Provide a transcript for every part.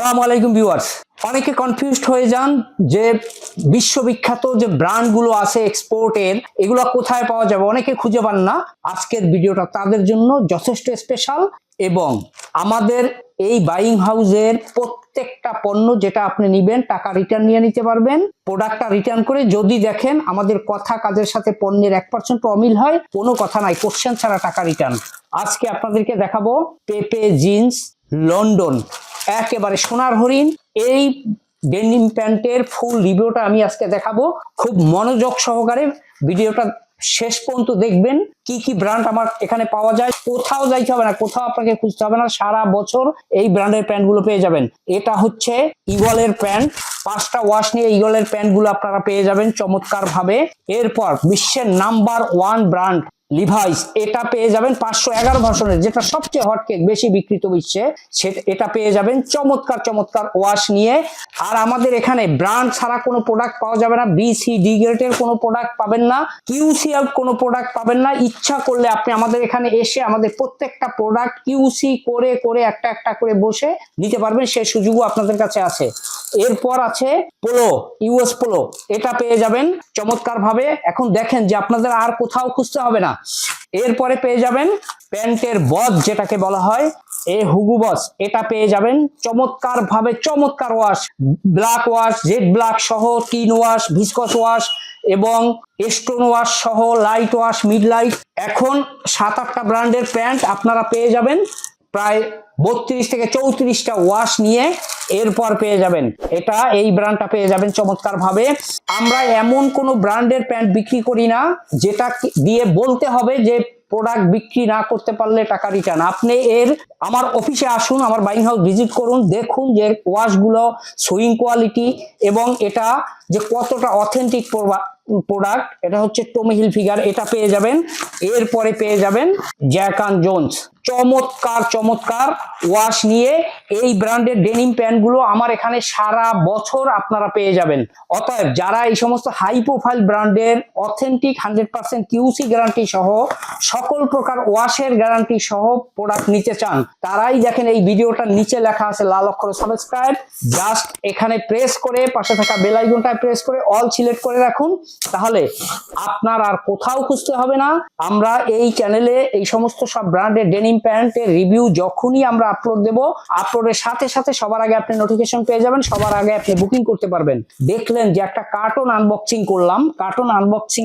সালাম আলাইকুম ভিউয়ার্স। অনেকে কনফিউজড হয়ে যান যে বিশ্ববিখ্যাত যে ব্র্যান্ডগুলো আছে এক্সপোর্টের, এগুলো কোথায় পাওয়া যাবে? অনেকে খুঁজে পান না। আজকের ভিডিওটা তাদের জন্য যথেষ্ট স্পেশাল এবং আমাদের এই বাইং হাউজের প্রত্যেকটা পণ্য যেটা আপনি নিবেন, টাকা রিটার্ন নিয়ে নিতে পারবেন। প্রোডাক্টটা রিটার্ন করে যদি দেখেন আমাদের কথা কাজের সাথে পণ্যের এক পার্সেন্ট অমিল হয়, কোনো কথা নাই কোশ্চেন ছাড়া টাকা রিটার্ন আজকে আপনাদেরকে দেখাবো পেপে জিন্স লন্ডন একেবারে সোনার হরিণ। এই ডেনিম প্যান্টের ফুল রিভিউটা আমি আজকে দেখাবো। খুব মনোযোগ সহকারে ভিডিওটা শেষ পর্যন্ত দেখবেন। কি কি ব্র্যান্ড আমার এখানে পাওয়া যায়, কোথাও যাইতে হবে না, কোথাও আপনাকে খুঁজতে হবে না, সারা বছর এই ব্র্যান্ডের প্যান্টগুলো পেয়ে যাবেন। এটা হচ্ছে ইগলের প্যান্ট পাঁচটা ওয়াশ নিয়ে ইগলের প্যান্টগুলো আপনারা পেয়ে যাবেন চমৎকার ভাবে এরপর বিশ্বের নাম্বার ওয়ান ব্র্যান্ড লিভাইস এটা পেয়ে যাবেন পাঁচশো এগারো ভাষণের, যেটা সবচেয়ে হটকেক বেশি বিক্রিত বিশ্বে এটা পেয়ে যাবেন চমৎকার চমৎকার ওয়াশ নিয়ে। আর আমাদের এখানে ব্র্যান্ড ছাড়া কোনো প্রোডাক্ট পাওয়া যাবে না বিসি ডি গ্রেডের কোনো প্রোডাক্ট পাবেন না কিউসি আউট কোনো প্রোডাক্ট পাবেন না। ইচ্ছা করলে আপনি আমাদের এখানে এসে আমাদের প্রত্যেকটা প্রোডাক্ট কিউসি করে করে একটা একটা করে বসে নিতে পারবেন সেই সুযোগও আপনাদের কাছে আছে। এরপর আছে পোলো, ইউএস পোলো। এটা পেয়ে যাবেন চমৎকার ভাবে এখন দেখেন যে আপনাদের আর কোথাও খুঁজতে হবে না। এরপরে পেয়ে যাবেন প্যান্টের বদ যেটাকে বলা হয়। এ হুগু বস, এটা পেয়ে যাবেন চমৎকার ভাবে চমৎকার wash. Black wash jet black সহ, টিন ওয়াশ, ভিসকস ওয়াশ এবং স্টোন ওয়াশ সহ, লাইট ওয়াশ, মিড লাইট। এখন সাত আটটা ব্র্যান্ডের প্যান্ট আপনারা পেয়ে যাবেন। প্রায় বত্রিশ থেকে চৌত্রিশটা ওয়াশ নিয়ে এরপর পেয়ে যাবেন। এটা এই ব্র্যান্ডটা পেয়ে যাবেন চমৎকার ভাবে আমরা এমন কোনো ব্র্যান্ডের প্যান্ট বিক্রি করি না, যেটা দিয়ে বলতে হবে যে প্রোডাক্ট বিক্রি না করতে পারলে টাকা রিটার্ন আপনি এর, আমার অফিসে আসুন, আমার বাইং হাউস ভিজিট করুন, দেখুন যে ওয়াশগুলো সুইং কোয়ালিটি এবং এটা যে কতটা অথেন্টিক প্রোডাক্ট এটা হচ্ছে টমি হিল ফিগার এটা পেয়ে যাবেন। এরপরে পেয়ে যাবেন জ্যাকান জোন্স চমৎকার চমৎকার ওয়াশ নিয়ে এই ব্র্যান্ডের ডেনিম প্যান্টগুলো আমার এখানে সারা বছর আপনারা পেয়ে যাবেন। অতএব যারা এই সমস্ত হাই প্রোফাইল ব্র্যান্ডের authentic hundred percent QC guarantee সহ সকল প্রকার ওয়াশের গ্যারান্টি সহ প্রোডাক্ট নিতে চান, তারাই দেখেন এই ভিডিওটার নিচে লেখা আছে লাল অক্ষরে সাবস্ক্রাইব জাস্ট এখানে প্রেস করে পাশে থাকা বেল আইকনটায় প্রেস করে অল সিলেক্ট করে রাখুন। তাহলে আপনার আর কোথাও খুঁজতে হবে না। আমরা এই চ্যানেলে এই সমস্ত সব ব্র্যান্ডের ডেনিম প্যান্টের রিভিউ যখনই আমরা আপলোড দেব আপলোডের সাথে সাথে সবার আগে আপনি নোটিফিকেশন পেয়ে যাবেন, সবার আগে আপনি বুকিং করতে পারবেন। দেখলেন যে একটা কার্টন আনবক্সিং করলাম। কার্টন আনবক্সিং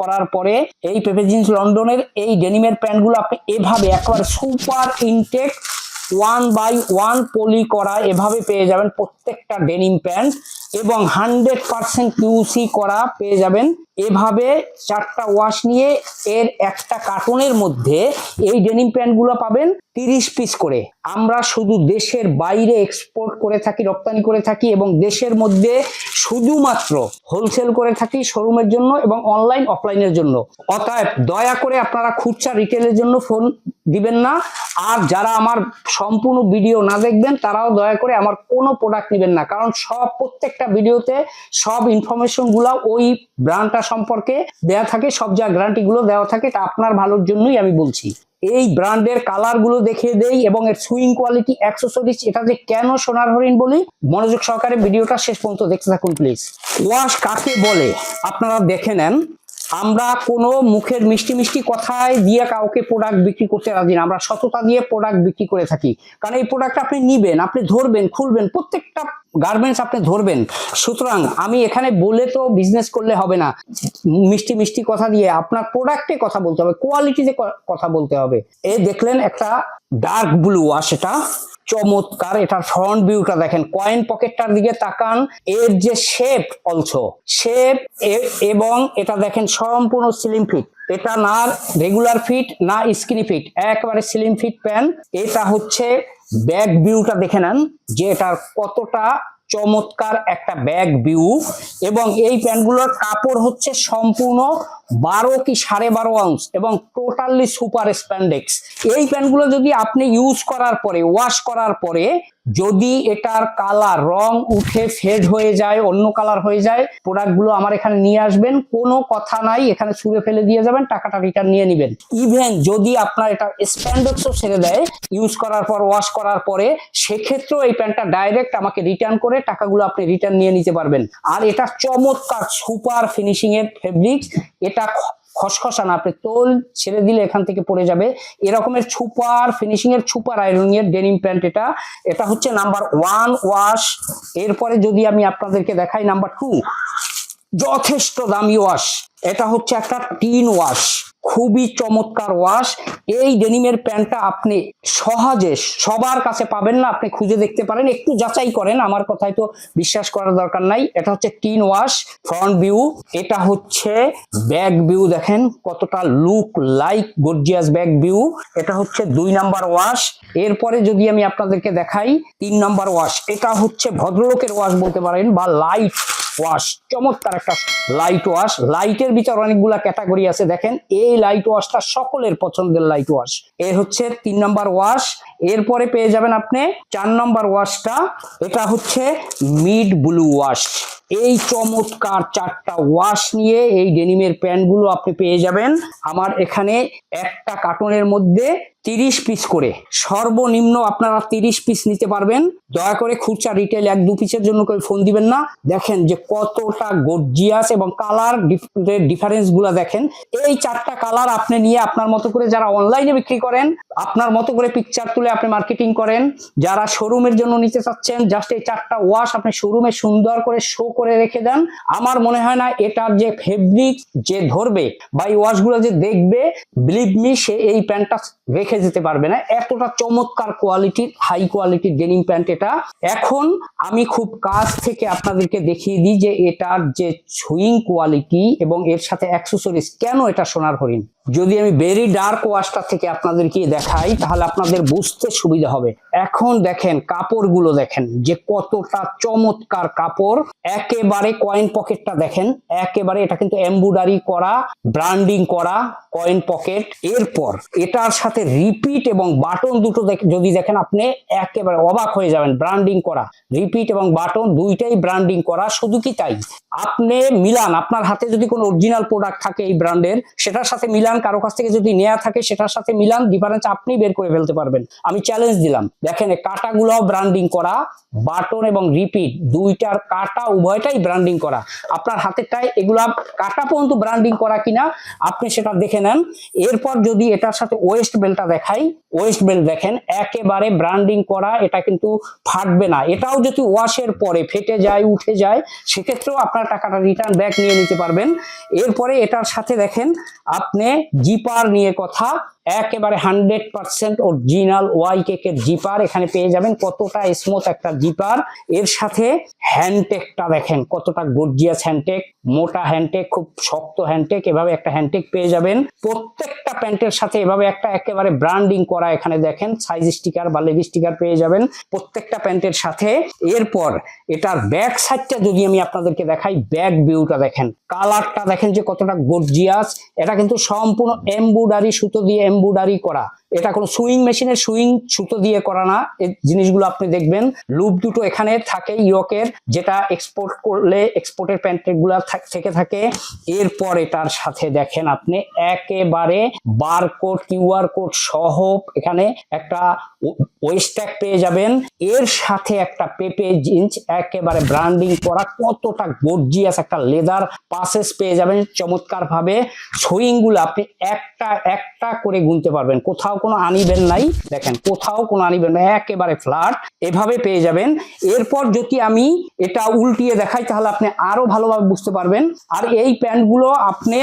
করার পরে এই পেপে জিন্স লন্ডনের এই ডেনিমের প্যান্টগুলো আপনি এভাবে একবার super intact one by one poly করা এভাবে পেয়ে যাবেন প্রত্যেকটা ডেনিম প্যান্ট এবং হান্ড্রেড পারসেন্ট কিউসি করা পেয়ে যাবেন। এভাবে চারটা ওয়াশ নিয়ে এর একটা কার্টুনের মধ্যে এই ডেনিম প্যান্টগুলো পাবেন তিরিশ পিস করে। আমরা শুধু দেশের বাইরে এক্সপোর্ট করে থাকি, রপ্তানি করে থাকি এবং দেশের মধ্যে শুধুমাত্র হোলসেল করে থাকি শোরুমের জন্য এবং অনলাইন অফলাইনের জন্য। অতএব দয়া করে আপনারা খুচরা রিটেলের জন্য ফোন দিবেন না। আর যারা আমার সম্পূর্ণ ভিডিও না দেখবেন, তারাও দয়া করে আমার কোনো প্রোডাক্ট নেবেন না। কারণ সব প্রত্যেকটা ভিডিওতে সব ইনফরমেশনগুলো ওই ব্র্যান্ডটা সম্পর্কে দেয়া থাকে, সব যা গ্যারান্টি গুলো দেওয়া থাকে তা আপনার ভালোর জন্যই আমি বলছি। এই ব্র্যান্ডের কালারগুলো দেখিয়ে দেই এবং এর সুইং কোয়ালিটি অ্যাক্সেসরিজ এটা যে কেন সোনার হরিণ বলি, মনোযোগ সহকারে ভিডিওটা শেষ পর্যন্ত দেখতে থাকুন প্লিজ ওয়াশ কাকে বলে? আপনারা দেখে নেন। আমরা কোনো মুখের মিষ্টি মিষ্টি কথায় দিয়ে কাউকে প্রোডাক্ট বিক্রি করতে রাজি না। আমরা সততা দিয়ে প্রোডাক্ট বিক্রি করে থাকি। কারণ এই প্রোডাক্ট আপনি নিবেন, আপনি ধরবেন, খুলবেন, প্রত্যেকটা গার্মেন্টস আপনি ধরবেন। সুতরাং আমি এখানে বলে তো বিজনেস করলে হবে না। মিষ্টি মিষ্টি কথা দিয়ে আপনার প্রোডাক্টে কথা বলতে হবে কোয়ালিটিতে কথা বলতে হবে। এ দেখলেন একটা ডার্ক ব্লু আর সেটা চমৎকার। এটার ফ্রন্ট ভিউটা দেখেন কয়েন পকেটটার দিকে তাকান, এর যে শেপ অলসো শেপ এবং এটা দেখেন সম্পূর্ণ স্লিম ফিট এটা না রেগুলার ফিট না স্কিনি ফিট একেবারে স্লিম ফিট প্যান এটা হচ্ছে ব্যাক ভিউটা দেখে নেন, যে এটার কতটা চমৎকার একটা ব্যাগ ভিউ এবং এই প্যান্টগুলোর কাপড় হচ্ছে সম্পূর্ণ বারো কি সাড়ে বারো আউন্স এবং টোটালি সুপার স্প্যান্ডেক্স এই প্যান্টগুলো যদি আপনি ইউজ করার পরে ওয়াশ করার পরে, যদি এটার কালার রং উঠে ফেড হয়ে যায়, অন্য কালার হয়ে যায় প্রোডাক্টগুলো আমার এখানে নিয়ে আসবেন, কোনো কথা নাই, এখানে ছুঁড়ে ফেলে দিয়ে যাবেন, টাকাটা রিটার্ন নিয়ে নেবেন। ইভেন যদি আপনার এটা স্প্যান্ডেক্সও ছেড়ে দেয় ইউজ করার পর ওয়াশ করার পরে, সেক্ষেত্রেও এই প্যান্টটা ডাইরেক্ট আমাকে রিটার্ন করে টাকাগুলো আপনি রিটার্ন নিয়ে নিতে পারবেন। আর এটা চমৎকার সুপার ফিনিশিং এর ফেব্রিক্স এটা খ- খসখসা না, আপনি তোল ছেড়ে দিলে এখান থেকে পড়ে যাবে। এরকমের ছুপার ফিনিশিং এর ছুপার আয়রন এর ডেনিম প্যান্ট এটা এটা হচ্ছে নাম্বার ওয়ান ওয়াশ এরপরে যদি আমি আপনাদেরকে দেখাই নাম্বার টু যথেষ্ট দামি ওয়াশ এটা হচ্ছে একটা টিন ওয়াশ, খুবই চমৎকার ওয়াশ। এই ডেনিমের প্যান্টটা আপনি সহজে সবার কাছে পাবেন না, আপনি খুঁজে দেখতে পারেন। একটু যাচাই করেন, আমার কথায় তো বিশ্বাস করার দরকার নাই। এটা হচ্ছে টিন ওয়াশ, ফ্রন্ট ভিউ। এটা হচ্ছে ব্যাক ভিউ, দেখেন কতটা look like gorgeous back view. এটা হচ্ছে দুই নাম্বার ওয়াশ। এরপরে যদি আমি আপনাদেরকে দেখাই, তিন নাম্বার ওয়াশ। এটা হচ্ছে ভদ্রলোকের ওয়াশ বলতে পারেন, বা লাইট ওয়াশ। চমৎকার একটা লাইট ওয়াশ। লাইটের ভিতর অনেকগুলা ক্যাটাগরি আছে। দেখেন, এই লাইট ওয়াশটা সকলের পছন্দের লাইট ওয়াশ এ হচ্ছে তিন নম্বর ওয়াশ এরপরে পেয়ে যাবেন আপনি চার নম্বর ওয়াশটা এটা হচ্ছে মিড ব্লু ওয়াশ এই চমৎকার চারটা ওয়াশ নিয়ে এই ডেনিমের প্যান্টগুলো আপনি পেয়ে যাবেন। আমার এখানে একটা কার্টনের মধ্যে তিরিশ পিস করে। সর্বনিম্ন আপনারা তিরিশ পিস নিতে পারবেন। দয়া করে খুচরা রিটেল এক দু পিসের জন্য কেউ ফোন দিবেন না। দেখেন যে কতটা গর্জিয়াস এবং কালার ডিফারেন্সগুলা দেখেন। এই চারটা কালার আপনি নিয়ে আপনার মতো করে যারা অনলাইনে বিক্রি করেন, আপনার মতো করে পিকচার তুলে আপনি মার্কেটিং করেন। যারা শোরুমের জন্য নিতে চাচ্ছেন জাস্ট এই চারটা ওয়াশ আপনি শোরুমে সুন্দর করে শো করে রেখে দেন। আমার মনে হয় না এটার যে ফেব্রিক যে ধরবে বা এই ওয়াশগুলো যে দেখবে বিলিভ মি সে এই প্যান্টটা রেখে যেতে পারবে না। এতটা চমৎকার কোয়ালিটির হাই কোয়ালিটির ডেনিম প্যান্ট এটা। এখন আমি খুব কাছ থেকে আপনাদেরকে দেখিয়ে দিই যে এটার যে সুইং কোয়ালিটি এবং এর সাথে অ্যাক্সেসরিজ কেন এটা সোনার হরিণ? যদি আমি ভেরি ডার্ক ওয়াশটা থেকে আপনাদেরকে দেখাই, তাহলে আপনাদের বুঝতে সুবিধা হবে। এখন দেখেন, কাপড়গুলো দেখেন, যে কতটা চমৎকার কাপড়। একেবারে কয়েন পকেটটা দেখেন, একেবারে এটা কিন্তু এমব্রয়ডারি করা ব্র্যান্ডিং করা কয়েন পকেট এরপর এটার সাথে রিপিট এবং বাটন দুটো যদি দেখেন আপনি একেবারে অবাক হয়ে যাবেন ব্র্যান্ডিং করা। রিপিট এবং বাটন দুইটাই ব্র্যান্ডিং করা, শুধু কি তাই? আপনি মিলান, আপনার হাতে যদি কোনো অরিজিনাল প্রোডাক্ট থাকে এই ব্র্যান্ডের, সেটার সাথে মিলান, কারও কাছ থেকে যদি নেওয়া থাকে সেটার সাথে মিলান ডিফারেন্স আপনি বের করে ফেলতে পারবেন। আমি চ্যালেঞ্জ দিলাম। দেখেন কাটাগুলো ব্র্যান্ডিং করা বাটন এবং রিপিট দুইটার কাটা উভয়টাই ব্র্যান্ডিং করা। আপনার হাতেরটায় এগুলা কাটা পর্যন্ত ব্র্যান্ডিং করা কিনা, আপনি সেটা দেখে নেন। এরপর যদি এটার সাথে ওয়েস্ট বেলটা দেখাই ওয়েস্ট বেল দেখেন, একেবারে ব্র্যান্ডিং করা, এটা কিন্তু ফাটবে না। এটাও যদি ওয়াশের পরে ফেটে যায়, উঠে যায়, সেক্ষেত্রেও আপনার টাকাটা রিটার্ন ব্যাক নিয়ে নিতে পারবেন। এরপরে এটার সাথে দেখেন, আপনি জিপার নিয়ে কথা একেবারে হান্ড্রেড পার্সেন্ট অরিজিনাল ওয়াই কেকের জিপার এখানে পেয়ে যাবেন। কতটা স্মুথ একটা জিপার। এর সাথে হ্যান্ডটেকটা দেখেন, কতটা গর্জিয়াস হ্যান্ডটেক। মোটা হ্যান্ডটেক, খুব শক্ত হ্যান্ডটেক, এভাবে একটা হ্যান্ডটেক পেয়ে যাবেন। প্রত্যেকটা প্যান্টের সাথে এভাবে একটা একেবারে ব্র্যান্ডিং করা এখানে দেখেন সাইজ স্টিকার বা লেগ স্টিকার পেয়ে যাবেন প্রত্যেকটা প্যান্টের সাথে। এরপর এটার ব্যাক সাইডটা যদি আমি আপনাদেরকে দেখাই ব্যাক ভিউটা দেখেন। কালারটা দেখেন যে কতটা গর্জিয়াস এটা কিন্তু সম্পূর্ণ এমব্রয়ডারি সুতো দিয়ে এমব্রয়ডারি করা। এটা কোনো সুইং মেশিনের সুইং সুতো দিয়ে করা না। এই জিনিসগুলো আপনি দেখবেন। লুপ দুটো এখানে থাকে ইয়কের, যেটা এক্সপোর্ট করলে এক্সপোর্টের প্যান্টেরগুলা থেকে থাকে এরপর এটার সাথে দেখেন আপনি একেবারে বারকোড কিউআর কোড সহ এখানে একটা ওয়েস্ট ট্যাগ পেয়ে যাবেন। এর সাথে একটা পেপে জিন্স একেবারে ব্র্যান্ডিং করা, কতটা গর্জিয়াস একটা লেদার পাসেস পেয়ে যাবেন। চমৎকার ভাবে সুইংগুলো আপনি একটা একটা করে গুনতে পারবেন। কোথাও কোনো আনিবেন নাই। দেখেন, কোথাও কোনো আনিবেন না একেবারে ফ্ল্যাট এভাবে পেয়ে যাবেন। এরপর যদি আমি এটা উল্টিয়ে দেখাই, তাহলে আপনি আরও ভালোভাবে বুঝতে পারবেন। আর এই প্যান্টগুলো আপনি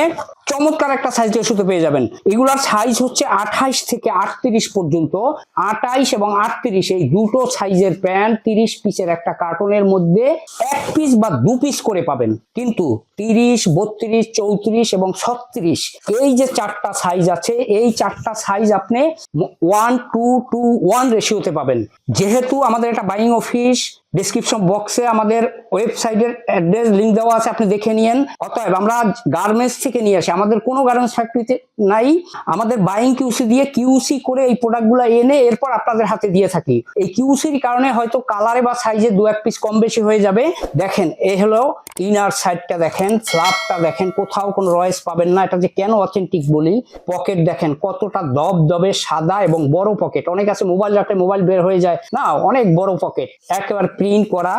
চমৎকার একটা সাইজ রেশুতে পেয়ে যাবেন। এগুলার সাইজ হচ্ছে আঠাইশ থেকে আটত্রিশ পর্যন্ত। আটাইশ এবং আটত্রিশ, এই দুটো সাইজের প্যান্ট তিরিশ পিসের একটা কার্টনের মধ্যে এক পিস বা দু পিস করে পাবেন। কিন্তু তিরিশ, বত্রিশ, চৌত্রিশ এবং ছত্রিশ, এই যে চারটা সাইজ আছে, এই চারটা সাইজ আপনি ওয়ান টু টু ওয়ান রেশিওতে পাবেন। যেহেতু আমাদের একটা বাইং অফিস ডিসক্রিপশন বক্সে আমাদের ওয়েবসাইটের অ্যাড্রেস লিংক দেওয়া আছে, আপনি দেখে নিয়েন। অতএব আমরা গার্মেন্টস থেকে নিয়ে আসি। আমাদের কোনো গার্মেন্টস ফ্যাক্টরিতে নাই। আমাদের বাইং কিউসি দিয়ে কিউসি করে এই প্রোডাক্টগুলো এনে এরপর আপনাদের হাতে দিয়ে থাকি। এই কিউসির কারণে হয়তো কালারে বা সাইজে দু এক পিস কম বেশি হয়ে যাবে। দেখেন এই হলো ইনার সাইডটা দেখেন ফ্লাপটা দেখেন, কোথাও কোনো রয়েস পাবেন না। এটা যে কেন অথেন্টিক বলি? পকেট দেখেন, কতটা দব দবে সাদা এবং বড় পকেট অনেক আছে মোবাইল রাখলে মোবাইল বের হয়ে যায়। না, অনেক বড় পকেট একেবারে প্রিন্ট করা।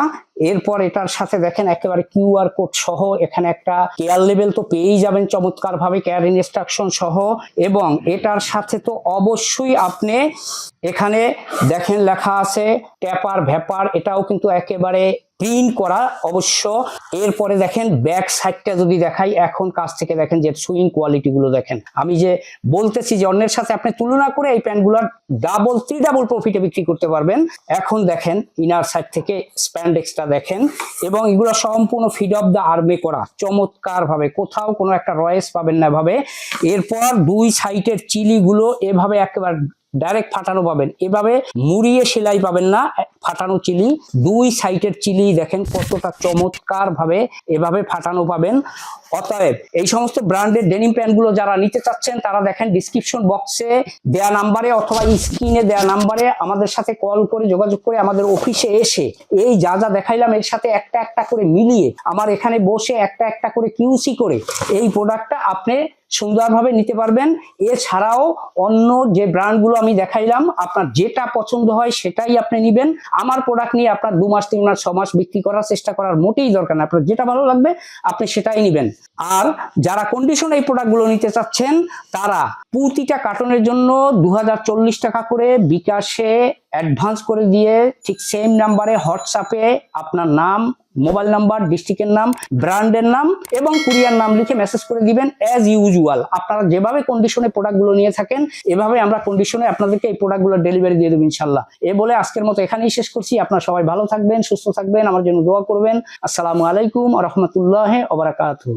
এরপর এটার সাথে দেখেন একেবারে কিউআর কোড সহ এখানে একটা কেয়ার লেভেল তো পেয়েই যাবেন চমৎকার ভাবে কেয়ার ইনস্ট্রাকশন সহ। এবং এটার সাথে তো অবশ্যই আপনি এখানে দেখেন লেখা আছে ট্যাপার ভ্যাপার এটাও কিন্তু একেবারে প্রিন্ট করা অবশ্য। এরপরে দেখেন ব্যাক সাইডটা যদি দেখাই, এখন কাছ থেকে দেখেন যে সুইং কোয়ালিটি গুলো দেখেন। আমি যে বলতেছি যে অন্যের সাথে আপনি তুলনা করে এই প্যান্টগুলোর ডাবল থ্রি ডাবল প্রফিটে বিক্রি করতে পারবেন। এখন দেখেন ইনার সাইড থেকে স্প্যান্ডেক্সটা দেখেন এবং এগুলো সম্পূর্ণ ফিড অফ দ্য আর্মে করা। চমৎকার ভাবে কোথাও কোনো একটা রয়েস পাবেন না ভাবে এরপর দুই সাইডের চিলিগুলো এভাবে একেবারে ডাইরেক্ট ফাটানো পাবেন। এভাবে মুড়িয়ে সেলাই পাবেন না। ফাটানো চিলি, দুই সাইডের চিলি দেখেন কতটা চমৎকার ভাবে এভাবে ফাটানো পাবেন। অতএব এই সমস্ত ব্র্যান্ডের ডেনিম প্যান্টগুলো যারা নিতে চাচ্ছেন, তারা দেখেন ডিসক্রিপশন বক্সে দেয়া নাম্বারে অথবা স্ক্রিনে দেয়া নাম্বারে আমাদের সাথে কল করে যোগাযোগ করে আমাদের অফিসে এসে এই যা যা দেখাইলাম, এর সাথে একটা একটা করে মিলিয়ে আমার এখানে বসে একটা একটা করে কিউসি করে এই প্রোডাক্টটা আপনি সুন্দরভাবে নিতে পারবেন। এছাড়াও অন্য যে ব্র্যান্ডগুলো আমি দেখাইলাম, আপনার যেটা পছন্দ হয় সেটাই আপনি নেবেন। আমার প্রোডাক্ট নিয়ে আপনার দু মাস, তিন মাস, ছ মাস বিক্রি করার চেষ্টা করার মোটেই দরকার না আপনার যেটা ভালো লাগবে, আপনি সেটাই নেবেন। আর যারা কন্ডিশন এই প্রোডাক্টগুলো নিতে চাচ্ছেন, তারা প্রতিটা কার্টনের জন্য দু হাজার চল্লিশ টাকা করে বিকাশে অ্যাডভান্স করে দিয়ে ঠিক সেম নাম্বারে হোয়াটসঅ্যাপে আপনার নাম মোবাইল নাম্বার, ডিস্ট্রিক্টের নাম, ব্র্যান্ডের নাম এবং কুরিয়ার নাম লিখে মেসেজ করে দিবেন অ্যাজ ইউজুয়াল আপনারা যেভাবে কন্ডিশনে প্রোডাক্টগুলো নিয়ে থাকেন, এভাবে আমরা কন্ডিশনে আপনাদেরকে এই প্রোডাক্টগুলো ডেলিভারি দিয়ে দেবো ইনশাল্লাহ। এ বলে আজকের মতো এখানেই শেষ করছি। আপনারা সবাই ভালো থাকবেন, সুস্থ থাকবেন, আমার জন্য দোয়া করবেন। আসসালামু আলাইকুম রহমতুল্লাহ ওবরাকাতু